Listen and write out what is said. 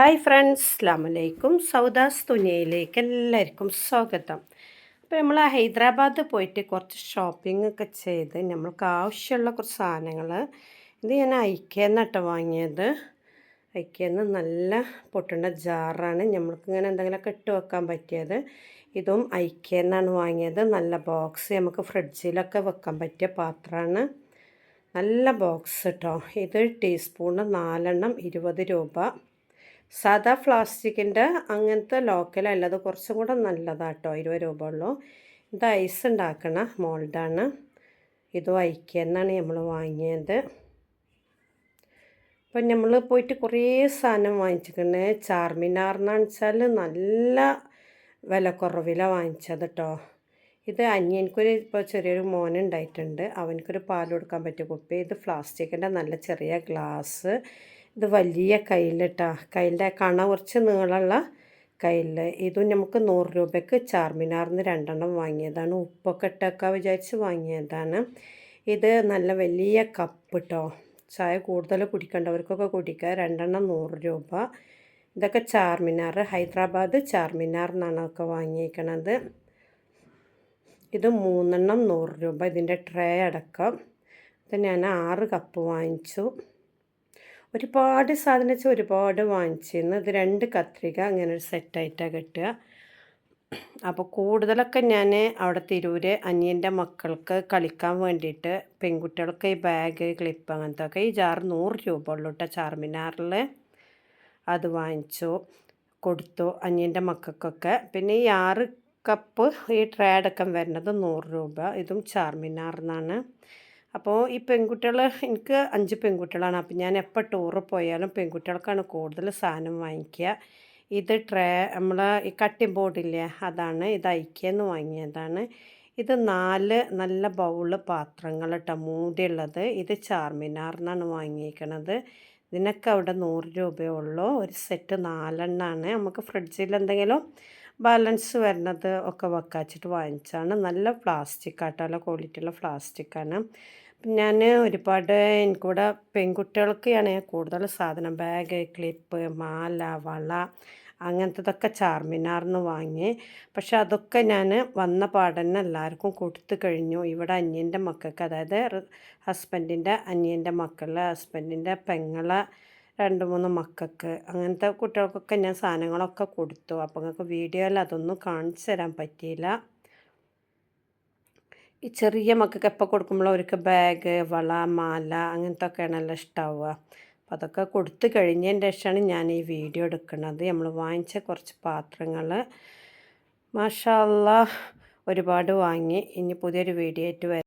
Hi friends അസ്ലാമലൈക്കും സൗദാസ് തുനിയയിലേക്ക് എല്ലാവർക്കും സ്വാഗതം. അപ്പോൾ നമ്മൾ ഹൈദരാബാദ് പോയിട്ട് കുറച്ച് ഷോപ്പിംഗ് ഒക്കെ ചെയ്ത് നമ്മൾക്ക് ആവശ്യമുള്ള കുറച്ച് സാധനങ്ങൾ ഇത് ഞാൻ ഐക്കേന്നിട്ട് വാങ്ങിയത്. ഐക്കേന്ന് നല്ല പൊട്ടുന്ന ജാറാണ്. നമ്മൾക്ക് ഇങ്ങനെ എന്തെങ്കിലുമൊക്കെ ഇട്ട് വെക്കാൻ പറ്റിയത്. ഇതും ഐക്കേന്നാണ് വാങ്ങിയത്. നല്ല ബോക്സ് നമുക്ക് ഫ്രിഡ്ജിലൊക്കെ വെക്കാൻ പറ്റിയ പാത്രമാണ്. നല്ല ബോക്സ് കേട്ടോ ഇത് ടീസ്പൂണ് നാലെണ്ണം ഇരുപത് രൂപ. സാധാ പ്ലാസ്റ്റിക്കിന്റെ അങ്ങനത്തെ ലോക്കൽ അത് കുറച്ചും കൂടെ നല്ലതാട്ടോ ഇരുപത് രൂപ ഉള്ളൂ. ഇത് ഐസ് ഉണ്ടാക്കണ മോൾഡാണ്. ഇത് ഐക്കെന്നാണ് നമ്മൾ വാങ്ങിയത്. അപ്പം നമ്മൾ പോയിട്ട് കുറേ സാധനം വാങ്ങിച്ചിട്ടുണ്ട്. ചാർമിനാർന്ന് വെച്ചാൽ നല്ല വില കുറവിലാണ് വാങ്ങിച്ചത് കേട്ടോ ഇത് അന്യൻക്കൊരു ഇപ്പോൾ ചെറിയൊരു മോനുണ്ടായിട്ടുണ്ട് അവനക്കൊരു പാൽ കൊടുക്കാൻ പറ്റിയ കുപ്പി. ഇത് പ്ലാസ്റ്റിക്കിന്റെ നല്ല ചെറിയ ഗ്ലാസ്. ഇത് വലിയ കയ്യിലിട്ടാ. കയ്യിലെ കണ കുറച്ച് നീളമുള്ള കയ്യിൽ ഇതും നമുക്ക് നൂറ് രൂപയ്ക്ക് ചാർമിനാറിന്ന് രണ്ടെണ്ണം വാങ്ങിയതാണ്. ഉപ്പൊക്കെ ഇട്ടൊക്കെ വിചാരിച്ച് വാങ്ങിയതാണ്. ഇത് നല്ല വലിയ കപ്പ് കേട്ടോ ചായ കൂടുതൽ കുടിക്കേണ്ടവർക്കൊക്കെ കുടിക്കുക രണ്ടെണ്ണം നൂറ് രൂപ. ഇതൊക്കെ ചാർമിനാർ ഹൈദരാബാദ് ചാർമിനാർ എന്നാണ് ഒക്കെ വാങ്ങിയിരിക്കണത് ഇത് മൂന്നെണ്ണം നൂറ് രൂപ. ഇതിന്റെ ട്രേ അടക്കം. ഇത് ഞാൻ ആറ് കപ്പ് വാങ്ങിച്ചു. ഒരുപാട് സാധനം വെച്ചാൽ ഒരുപാട് വാങ്ങിച്ചിരുന്നു ഇത് രണ്ട് കത്രിക അങ്ങനെ ഒരു സെറ്റായിട്ടാണ് കിട്ടുക. അപ്പോൾ കൂടുതലൊക്കെ ഞാൻ അവിടെ തിരൂര് അനിയന്റെ മക്കൾക്ക് കളിക്കാൻ വേണ്ടിയിട്ട് പെൺകുട്ടികൾക്ക് ഈ ബാഗ് ക്ലിപ്പ് അങ്ങനത്തെ ഒക്കെ ഈ ജാർ നൂറ് രൂപ ഉള്ളൂ കേട്ടോ ചാർമിനാറിൽ അത് വാങ്ങിച്ചു കൊടുത്തു അനിയന്റെ മക്കൾക്കൊക്കെ. പിന്നെ ഈ ആറ് കപ്പ് ഈ ട്രേ അടക്കം വരുന്നത് നൂറ് രൂപ. ഇതും ചാർമിനാറിനാണ് അപ്പോൾ ഈ പെൺകുട്ടികൾ എനിക്ക് അഞ്ച് പെൺകുട്ടികളാണ്. അപ്പോൾ ഞാൻ എപ്പോൾ ടൂറ് പോയാലും പെൺകുട്ടികൾക്കാണ് കൂടുതൽ സാധനം വാങ്ങിക്കുക. ഇത് ട്രേ നമ്മൾ ഈ കട്ടിംഗ് ബോർഡില്ലേ അതാണ് ഇത് ഐക്യെന്ന് വാങ്ങിയതാണ്. ഇത് നാല് നല്ല ബൗൾ പാത്രങ്ങൾ കേട്ടോ മൂടിയുള്ളത്. ഇത് ചാർമിനാർ എന്നാണ് വാങ്ങിയിരിക്കണത്. ഇതിനൊക്കെ അവിടെ നൂറ് രൂപയേ ഉള്ളൂ ഒരു സെറ്റ് നാലെണ്ണമാണ് നമുക്ക് ഫ്രിഡ്ജിൽ എന്തെങ്കിലും ബാലൻസ് വരുന്നത് ഒക്കെ വെക്കാച്ചിട്ട് വാങ്ങിച്ചാണ് നല്ല പ്ലാസ്റ്റിക് ആട്ടോ നല്ല ക്വാളിറ്റിയുള്ള പ്ലാസ്റ്റിക്കാണ് ഞാൻ ഒരുപാട് എനിക്കൂടെ പെൺകുട്ടികൾക്കാണ് കൂടുതൽ സാധനം. ബാഗ് ക്ലിപ്പ് മാല വള അങ്ങനത്തതൊക്കെ ചാർമിനാർന്ന് വാങ്ങി. പക്ഷെ അതൊക്കെ ഞാൻ വന്ന പാടന്നെ എല്ലാവർക്കും കൊടുത്തു കഴിഞ്ഞു. ഇവിടെ അന്യന്റെ മക്കൾക്ക് അതായത് ഹസ്ബൻഡിന്റെ അന്യന്റെ മക്കളെ ഹസ്ബൻഡിന്റെ പെങ്ങളെ രണ്ട് മൂന്ന് മക്കൾക്ക് അങ്ങനത്തെ കുട്ടികൾക്കൊക്കെ ഞാൻ സാധനങ്ങളൊക്കെ കൊടുത്തു. അപ്പോൾ നിങ്ങൾക്ക് വീഡിയോയിൽ അതൊന്നും കാണിച്ചു തരാൻ പറ്റിയില്ല. ഈ ചെറിയ മക്കൾക്ക് എപ്പോൾ കൊടുക്കുമ്പോൾ അവർക്ക് ബാഗ് വള മാല അങ്ങനത്തെ ഒക്കെയാണല്ലോ ഇഷ്ടമാവുക അപ്പോൾ അതൊക്കെ കൊടുത്തു കഴിഞ്ഞതിന്റെ ശേഷമാണ് ഞാൻ ഈ വീഡിയോ എടുക്കുന്നത്. നമ്മൾ വാങ്ങിച്ച കുറച്ച് പാത്രങ്ങൾ മാഷാല്ല ഒരുപാട് വാങ്ങി. ഇനി പുതിയൊരു വീഡിയോ ആയിട്ട്